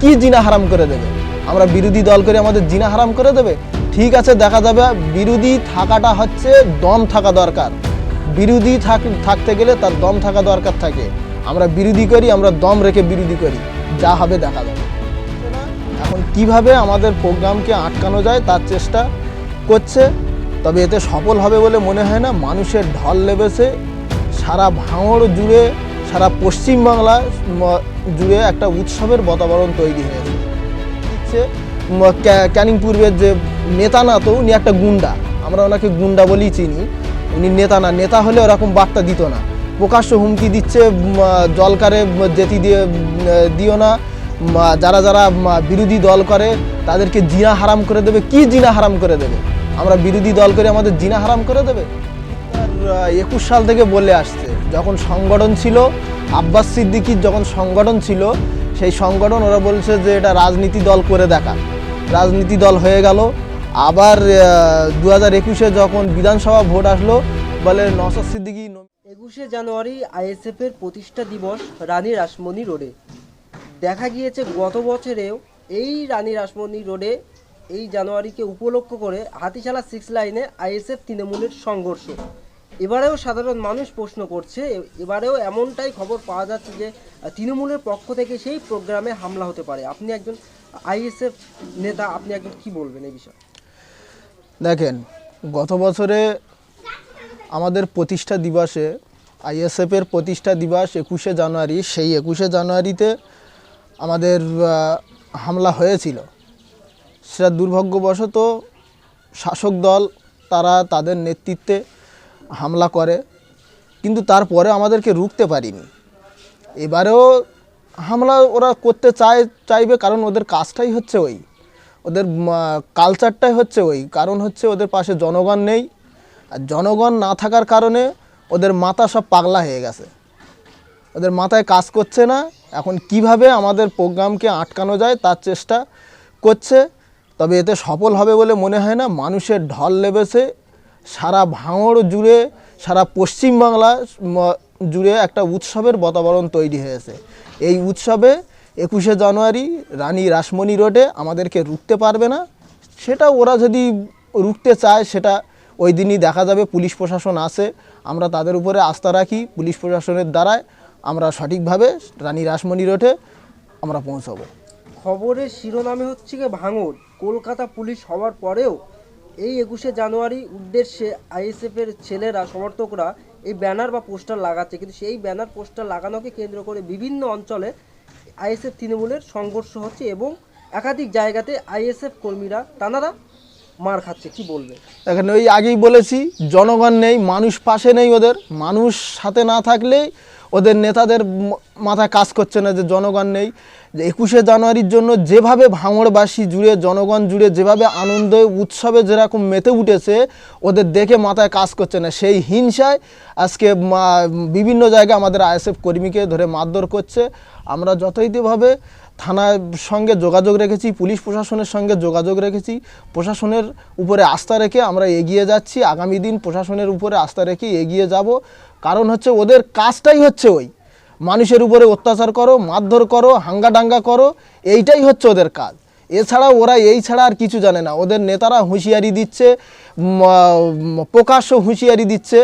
কি জিনা হারাম করে দেবে? আমরা বিরোধী দল করে আমাদের জিনা হারাম করে দেবে? ঠিক আছে, দেখা যাবে বিরোধী থাকাটা হচ্ছে দম থাকা দরকার। বিরোধী থাক- থাকতে গেলে তার দম থাকা দরকার থাকে। আমরা বিরোধী করি, আমরা দম রেখে বিরোধী করি। যা হবে দেখা যাবে। এখন কীভাবে আমাদের প্রোগ্রামকে আটকানো যায় তার চেষ্টা করছে, তবে এতে সফল হবে বলে মনে হয় না। মানুষের ঢল লেবেছে সারা ভাঙড় জুড়ে, সারা পশ্চিমবাংলা জুড়ে একটা উৎসবের বাতাবরণ তৈরি হয়েছে। হচ্ছে ক্যানিং পূর্বের যে নেতা না তো, উনি একটা গুন্ডা। আমরা ওনাকে গুন্ডা বলেই চিনি। উনি নেতা না, নেতা হলে ওরকম বার্তা দিত না। প্রকাশ্য হুমকি দিচ্ছে জলকারে যেতি দিয়ে দিও না। যারা যারা বিরোধী দল করে, তাদেরকে জিনা হারাম করে দেবে। কি জিনা হারাম করে দেবে? আমরা বিরোধী দল করে আমাদের জিনা হারাম করে দেবে? একুশ সাল থেকে বলে আসছে। যখন সংগঠন ছিল, আব্বাস সিদ্দিকির যখন সংগঠন ছিল, সেই সংগঠন ওরা বলছে যে এটা রাজনীতি দল করে দেখা। রাজনীতি দল হয়ে গেল। আবার দু হাজার একুশে যখন বিধানসভা ভোট আসলো, বলে নসর সিদ্দিকি একুশে জানুয়ারি আইএসএফ এর প্রতিষ্ঠা দিবস রানী রাসমণি রোডে। দেখা গিয়েছে গত বছরেও এই রানী রাসমণি রোডে এই জানুয়ারিকে উপলক্ষ করে হাতিশালা সিক্স লাইনে আইএসএফ তৃণমূলের সংঘর্ষ। এবারেও সাধারণ মানুষ প্রশ্ন করছে এবারেও এমনটাই খবর পাওয়া যাচ্ছে যে তৃণমূলের পক্ষ থেকে সেই প্রোগ্রামে হামলা হতে পারে। আপনি একজন আইএসএফ নেতা, আপনি একজন কি বলবেন এই বিষয়ে? দেখেন, গত বছরে আমাদের প্রতিষ্ঠা দিবসে, আইএসএফের প্রতিষ্ঠা দিবস একুশে জানুয়ারি, সেই একুশে জানুয়ারিতে আমাদের হামলা হয়েছিল। সেটা দুর্ভাগ্যবশত শাসক দল, তারা তাদের নেতৃত্বে হামলা করে, কিন্তু তারপরে আমাদেরকে রুখতে পারিনি। এবারেও হামলা ওরা করতে চায়, চাইবে কারণ ওদের কাজটাই হচ্ছে ওই। ওদের কালচারটাই হচ্ছে ওই। কারণ হচ্ছে ওদের পাশে জনগণ নেই। আর জনগণ না থাকার কারণে ওদের মাথা সব পাগলা হয়ে গেছে। ওদের মাথায় কাজ করছে না। এখন কীভাবে আমাদের প্রোগ্রামকে আটকানো যায় তার চেষ্টা করছে। তবে এতে সফল হবে বলে মনে হয় না। মানুষের ঢল লেবেছে সারা ভাঙড় জুড়ে, সারা পশ্চিমবাংলা জুড়ে একটা উৎসবের বাতাবরণ তৈরি হয়েছে। এই উৎসবে একুশে জানুয়ারি রানী রাসমণি রোডে আমাদেরকে রুখতে পারবে না। সেটা ওরা যদি রুখতে চায়, সেটা ওই দিনই দেখা যাবে, পুলিশ প্রশাসন আসে আমরা তাদের উপরে আস্থা রাখি, পুলিশ প্রশাসনের দ্বারায় আমরা সঠিকভাবে রানী রাসমণি রোডে আমরা পৌঁছাবো। খবরের শিরোনামে হচ্ছে গিয়ে ভাঙর কলকাতা পুলিশ হওয়ার পরেও এই একুশে জানুয়ারি উদ্দেশ্যে আইএসএফের ছেলেরা, সমর্থকরা এই ব্যানার বা পোস্টার লাগাচ্ছে। কিন্তু সেই ব্যানার, পোস্টার লাগানোকে কেন্দ্র করে বিভিন্ন অঞ্চলে আইএসএফ তৃণমূলের সংঘর্ষ হচ্ছে এবং একাধিক জায়গাতে আইএসএফ কর্মীরা তানারা মার খাচ্ছে। কি বলবে? এখানে ওই আগেই বলেছি, জনগণ নেই, মানুষ পাশে নেই ওদের। মানুষ সাথে না থাকলেই ওদের নেতাদের মাথায় কাজ করছে না যে জনগণ নেই। যে একুশে জানুয়ারির জন্য যেভাবে ভাঙড়বাসী জুড়ে, জনগণ জুড়ে যেভাবে আনন্দ, উৎসবে যেরকম মেতে উঠেছে, ওদের দেখে মাথায় কাজ করছে না। সেই হিংসায় আজকে বিভিন্ন জায়গায় আমাদের আইএসএফ কর্মীকে ধরে মারধর করছে। আমরা যথাযথভাবে থানার সঙ্গে যোগাযোগ রেখেছি, পুলিশ প্রশাসনের সঙ্গে যোগাযোগ রেখেছি। প্রশাসনের উপরে আস্থা রেখে আমরা এগিয়ে যাচ্ছি। আগামী দিন প্রশাসনের উপরে আস্থা রেখে এগিয়ে যাব। কারণ হচ্ছে ওদের কাজটাই হচ্ছে ওই। মানুষের উপরে অত্যাচার করো, মারধর করো হাঙ্গাডাঙ্গা করো, এইটাই হচ্ছে ওদের কাজ। এছাড়া ওরা এই ছাড়া আর কিছু জানে না। ওদের নেতারা হুঁশিয়ারি দিচ্ছে প্রকাশ্য হুঁশিয়ারি দিচ্ছে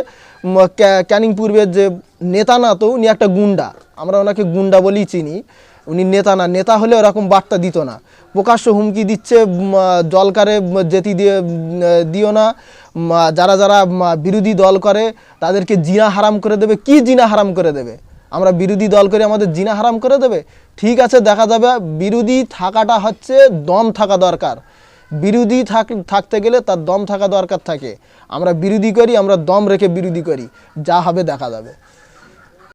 ক্যানিং পূর্বের যে নেতা না তো, উনি একটা গুন্ডা। আমরা ওনাকে গুন্ডা বলেই চিনি। উনি নেতা না। নেতা হলে ওরকম বার্তা দিত না। প্রকাশ্য হুমকি দিচ্ছে জলকারে যেতি দিয়ে দিও না। যারা যারা বিরোধী দল করে, তাদেরকে জিনা হারাম করে দেবে। কি জিনা হারাম করে দেবে? আমরা বিরোধী দল করে আমাদের জিনা হারাম করে দেবে। ঠিক আছে, দেখা যাবে বিরোধী থাকাটা হচ্ছে দম থাকা দরকার। বিরোধী থাক, থাকতে গেলে তার দম থাকা দরকার থাকে। আমরা বিরোধী করি, আমরা দম রেখে বিরোধী করি। যা হবে দেখা যাবে।